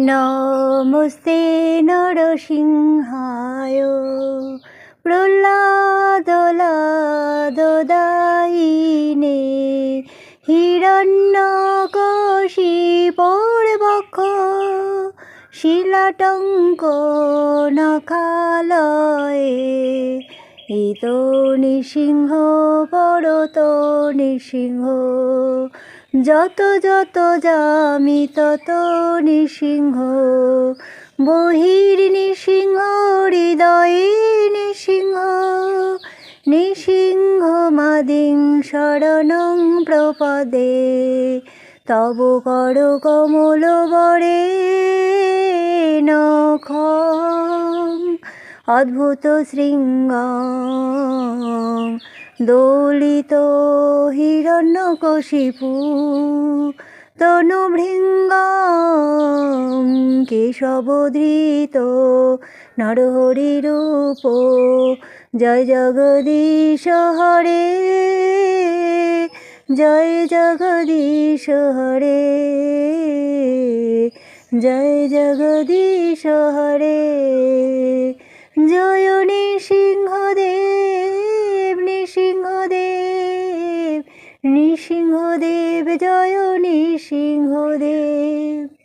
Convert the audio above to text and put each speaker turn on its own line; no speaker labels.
নমস্তে নরসিংহায় প্রহ্লাদলাদদায়িনে হিরণ্যকশিপোর্বক্ষ শিলাটঙ্ক নখালয়ে ইত নৃসিংহ পরত নৃসিংহ যত যত যামি তত নৃসিংহ বহির নৃসিংহ, হৃদয়ে নৃসিংহ। নৃসিংহ মাদিং শরণং প্রপদে। তব কর কমল বরে নখ অদ্ভুত শৃঙ্গ দোলিত হিরণ্যকশিপু তনুভৃঙ্গ কেশবধৃত, নরহরি রূপ, জয় জগদীশ হরে, জয় জগদীশ হরে, জয় জগদীশ হরে। নৃসিংহদেব জয় নৃসিংহদেব।